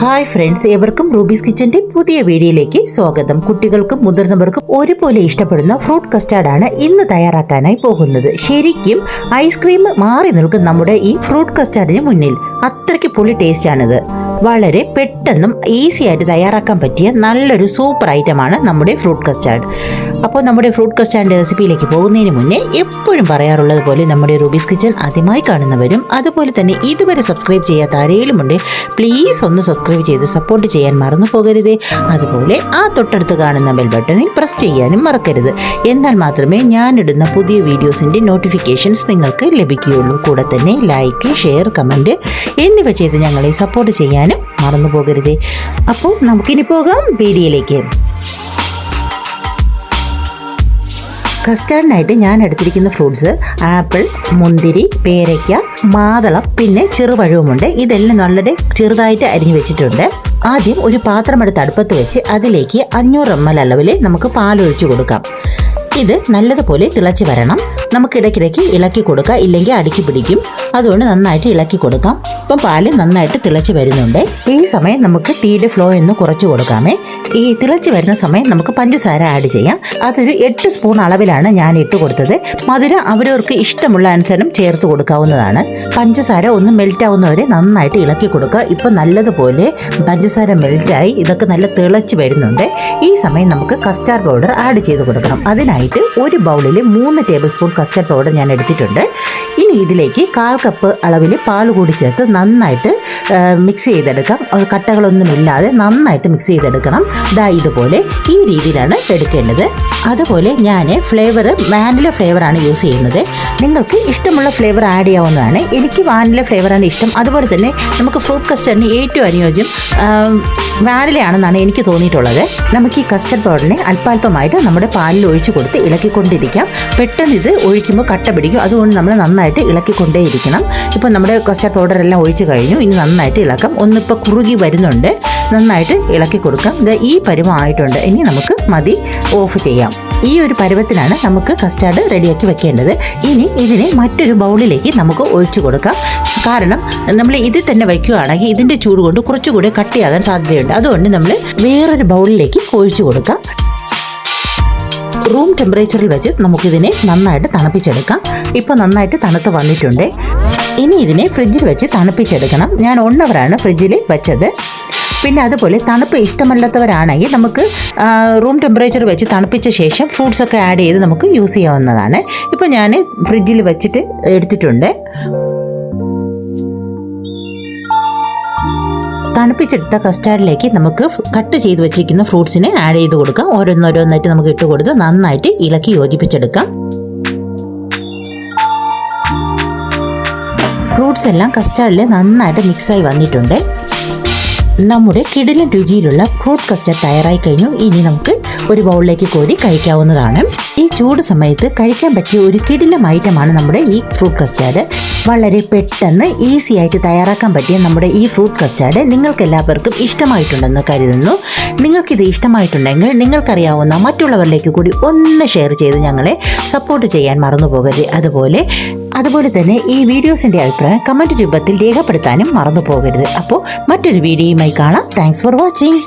Hi friends ഏവർക്കും Ruby's കിച്ചന്റെ പുതിയ വീഡിയോയിലേക്ക് സ്വാഗതം. കുട്ടികൾക്കും മുതിർന്നവർക്കും ഒരുപോലെ ഇഷ്ടപ്പെടുന്ന ഫ്രൂട്ട് കസ്റ്റാർഡ് ആണ് ഇന്ന് തയ്യാറാക്കാനായി പോകുന്നത്. ശരിക്കും ഐസ്ക്രീം മാറി നിൽക്കും നമ്മുടെ ഈ ഫ്രൂട്ട് കസ്റ്റാർഡിന് മുന്നിൽ. അത്രയ്ക്ക് പുളി പൊളി ടേസ്റ്റാണിത് വളരെ പെട്ടെന്നും ഈസി ആയിട്ട് തയ്യാറാക്കാൻ പറ്റിയ നല്ലൊരു സൂപ്പർ ഐറ്റമാണ് നമ്മുടെ ഫ്രൂട്ട് കസ്റ്റാർഡ് അപ്പോൾ നമ്മുടെ ഫ്രൂട്ട് കസ്റ്റാർഡ് റെസിപ്പിയിലേക്ക് പോകുന്നതിന് മുന്നേ എപ്പോഴും പറയാറുള്ളത് പോലെ നമ്മുടെ റൂബീസ് കിച്ചൺ ആദ്യമായി കാണുന്നവരും അതുപോലെ തന്നെ ഇതുവരെ സബ്സ്ക്രൈബ് ചെയ്യാത്ത ആരെങ്കിലുമുണ്ട് പ്ലീസ് ഒന്ന് സബ്സ്ക്രൈബ് ചെയ്ത് സപ്പോർട്ട് ചെയ്യാൻ മറന്നു പോകരുതേ. അതുപോലെ ആ തൊട്ടടുത്ത് കാണുന്ന ബെൽ ബട്ടണിൽ പ്രസ് ചെയ്യാനും മറക്കരുത്. എന്നാൽ മാത്രമേ ഞാനിടുന്ന പുതിയ വീഡിയോസിന്റെ നോട്ടിഫിക്കേഷൻസ് നിങ്ങൾക്ക് ലഭിക്കുകയുള്ളൂ. കൂടെ തന്നെ ലൈക്ക് ഷെയർ കമന്റ് എന്നിവ ചെയ്ത് ഞങ്ങളെ സപ്പോർട്ട് ചെയ്യാനും മറന്നു പോകരുതേ. അപ്പോൾ നമുക്കിനി പോകാം വീഡിയോയിലേക്ക് കസ്റ്റാർഡിനായിട്ട് ഞാൻ എടുത്തിരിക്കുന്ന ഫ്രൂട്ട്സ് ആപ്പിൾ മുന്തിരി പേരയ്ക്ക മാതളം പിന്നെ ചെറുപഴവുമുണ്ട്. ഇതെല്ലാം വളരെ ചെറുതായിട്ട് അരിഞ്ഞു വെച്ചിട്ടുണ്ട്. ആദ്യം ഒരു പാത്രമെടുത്ത് അടുപ്പത്ത് വെച്ച് അതിലേക്ക് അഞ്ഞൂറ് എം എൽ അളവിൽ നമുക്ക് പാലൊഴിച്ചു കൊടുക്കാം. ഇത് നല്ലതുപോലെ തിളച്ച് വരണം. നമുക്ക് ഇടയ്ക്കിടയ്ക്ക് ഇളക്കി കൊടുക്കുക ഇല്ലെങ്കിൽ അടുക്കി പിടിക്കും. അതുകൊണ്ട് നന്നായിട്ട് ഇളക്കി കൊടുക്കാം. ഇപ്പം പാൽ നന്നായിട്ട് തിളച്ച് വരുന്നുണ്ട്. ഈ സമയം നമുക്ക് ടീയുടെ ഫ്ലോ എന്ന് കുറച്ച് കൊടുക്കാമേ. ഈ തിളച്ച് വരുന്ന സമയം നമുക്ക് പഞ്ചസാര ആഡ് ചെയ്യാം. അതൊരു എട്ട് സ്പൂൺ അളവിലാണ് ഞാൻ ഇട്ട് കൊടുത്തത്. മധുരം അവരവർക്ക് ഇഷ്ടമുള്ള അനുസരണം ചേർത്ത് കൊടുക്കാവുന്നതാണ്. പഞ്ചസാര ഒന്ന് മെൽറ്റ് ആവുന്നവരെ നന്നായിട്ട് ഇളക്കി കൊടുക്കുക. ഇപ്പം നല്ലതുപോലെ പഞ്ചസാര മെൽറ്റായി ഇതൊക്കെ നല്ല തിളച്ച് വരുന്നുണ്ട്. ഈ സമയം നമുക്ക് കസ്റ്റാർഡ് പൗഡർ ആഡ് ചെയ്ത് കൊടുക്കണം. അതിനായിട്ട് ഒരു ബൗളിൽ മൂന്ന് ടേബിൾ സ്പൂൺ കസ്റ്റർഡ് പൗഡർ ഞാൻ എടുത്തിട്ടുണ്ട്. ഇനി ഇതിലേക്ക് കാൽ കപ്പ് അളവിൽ പാൽ കൂടി ചേർത്ത് നന്നായിട്ട് മിക്സ് ചെയ്തെടുക്കാം. കട്ടകളൊന്നുമില്ലാതെ നന്നായിട്ട് മിക്സ് ചെയ്തെടുക്കണം. ദാ ഇതുപോലെ ഈ രീതിയിലാണ് എടുക്കേണ്ടത്. അതുപോലെ ഞാൻ ഫ്ലേവർ വാനില ഫ്ലേവറാണ് യൂസ് ചെയ്യുന്നത്. നിങ്ങൾക്ക് ഇഷ്ടമുള്ള ഫ്ലേവർ ആഡ് ചെയ്യാവുന്നതാണ്. എനിക്ക് വാനില ഫ്ലേവറാണ് ഇഷ്ടം. അതുപോലെ തന്നെ നമുക്ക് ഫ്രൂട്ട് കസ്റ്റർഡിന് ഏറ്റവും അനുയോജ്യം വാനിലയാണെന്നാണ് എനിക്ക് തോന്നിയിട്ടുള്ളത്. നമുക്ക് ഈ കസ്റ്റർഡ് പൗഡറിനെ അല്പാൽപമായിട്ട് നമ്മുടെ പാലിൽ ഒഴിച്ചു കൊടുത്ത് ഇളക്കിക്കൊണ്ടിരിക്കാം. പെട്ടെന്ന് ഇത് ഒഴിക്കുമ്പോൾ കട്ട പിടിക്കും. അതുകൊണ്ട് നമ്മൾ നന്നായിട്ട് ഇളക്കിക്കൊണ്ടേയിരിക്കണം. ഇപ്പോൾ നമ്മുടെ കസ്റ്റാർഡ് പൗഡർ എല്ലാം ഒഴിച്ച് കഴിഞ്ഞു. ഇനി നന്നായിട്ട് ഇളക്കാം. ഒന്നിപ്പോൾ കുറുകി വരുന്നുണ്ട്. നന്നായിട്ട് ഇളക്കി കൊടുക്കാം. ഇത് ഈ പരുവമായിട്ടുണ്ട് ഇനി നമുക്ക് മതി ഓഫ് ചെയ്യാം. ഈ ഒരു പരുവത്തിനാണ് നമുക്ക് കസ്റ്റാർഡ് റെഡിയാക്കി വെക്കേണ്ടത്. ഇനി ഇതിനെ മറ്റൊരു ബൗളിലേക്ക് നമുക്ക് ഒഴിച്ചു കൊടുക്കാം. കാരണം നമ്മൾ ഇതിൽ തന്നെ വയ്ക്കുകയാണെങ്കിൽ ഇതിന്റെ ചൂട് കൊണ്ട് കുറച്ചുകൂടി കട്ടിയാകാൻ സാധ്യതയുണ്ട്. അതുകൊണ്ട് നമ്മൾ വേറൊരു ബൗളിലേക്ക് ഒഴിച്ചു കൊടുക്കാം. റൂം ടെമ്പറേച്ചറിൽ വെച്ച് നമുക്കിതിനെ നന്നായിട്ട് തണുപ്പിച്ചെടുക്കാം. ഇപ്പോൾ നന്നായിട്ട് തണുത്ത് വന്നിട്ടുണ്ട്. ഇനി ഇതിനെ ഫ്രിഡ്ജിൽ വെച്ച് തണുപ്പിച്ചെടുക്കണം. ഞാൻ വൺ ഫ്രിഡ്ജിൽ വെച്ചത്. പിന്നെ അതുപോലെ തണുപ്പ് ഇഷ്ടമല്ലാത്തവരാണെങ്കിൽ നമുക്ക് റൂം ടെമ്പറേച്ചർ വെച്ച് തണുപ്പിച്ച ശേഷം ഫ്രൂട്ട്സൊക്കെ ആഡ് ചെയ്ത് നമുക്ക് യൂസ് ചെയ്യാവുന്നതാണ്. ഇപ്പോൾ ഞാൻ ഫ്രിഡ്ജിൽ വെച്ചിട്ട് എടുത്തിട്ടുണ്ട്. തണുപ്പിച്ചെടുത്ത കസ്റ്റാർഡിലേക്ക് നമുക്ക് കട്ട് ചെയ്ത് വെച്ചിരിക്കുന്ന ഫ്രൂട്ട്സിനെ ആഡ് ചെയ്ത് കൊടുക്കാം. ഓരോന്നോരോന്നായിട്ട് നമുക്ക് ഇട്ട് കൊടുത്ത് നന്നായിട്ട് ഇളക്കി യോജിപ്പിച്ചെടുക്കാം. ഫ്രൂട്ട്സ് എല്ലാം കസ്റ്റാർഡിൽ നന്നായിട്ട് മിക്സായി വന്നിട്ടുണ്ട്. നമ്മുടെ കിടിലൻ രുചിയിലുള്ള ഫ്രൂട്ട് കസ്റ്റർ തയ്യാറായി കഴിഞ്ഞു. ഇനി നമുക്ക് ഒരു ബൗളിലേക്ക് കോരി കഴിക്കാവുന്നതാണ്. ഈ ചൂട് സമയത്ത് കഴിക്കാൻ പറ്റിയ ഒരു കിടിലം ഐറ്റമാണ് നമ്മുടെ ഈ ഫ്രൂട്ട് കസ്റ്റാർഡ്. വളരെ പെട്ടെന്ന് ഈസി ആയിട്ട് തയ്യാറാക്കാൻ പറ്റിയ നമ്മുടെ ഈ ഫ്രൂട്ട് കസ്റ്റാർഡ് നിങ്ങൾക്ക് എല്ലാവർക്കും ഇഷ്ടമായിട്ടുണ്ടെന്ന് കരുതുന്നു. നിങ്ങൾക്കിത് ഇഷ്ടമായിട്ടുണ്ടെങ്കിൽ നിങ്ങൾക്കറിയാവുന്ന മറ്റുള്ളവരിലേക്ക് കൂടി ഒന്ന് ഷെയർ ചെയ്ത് ഞങ്ങളെ സപ്പോർട്ട് ചെയ്യാൻ മറന്നു പോകരുത്. അതുപോലെ അതുപോലെ തന്നെ ഈ വീഡിയോസിന്റെ അഭിപ്രായം കമന്റ് രൂപത്തിൽ രേഖപ്പെടുത്താനും മറന്നു പോകരുത്. അപ്പോൾ മറ്റൊരു വീഡിയോയുമായി കാണാം. Thanks for watching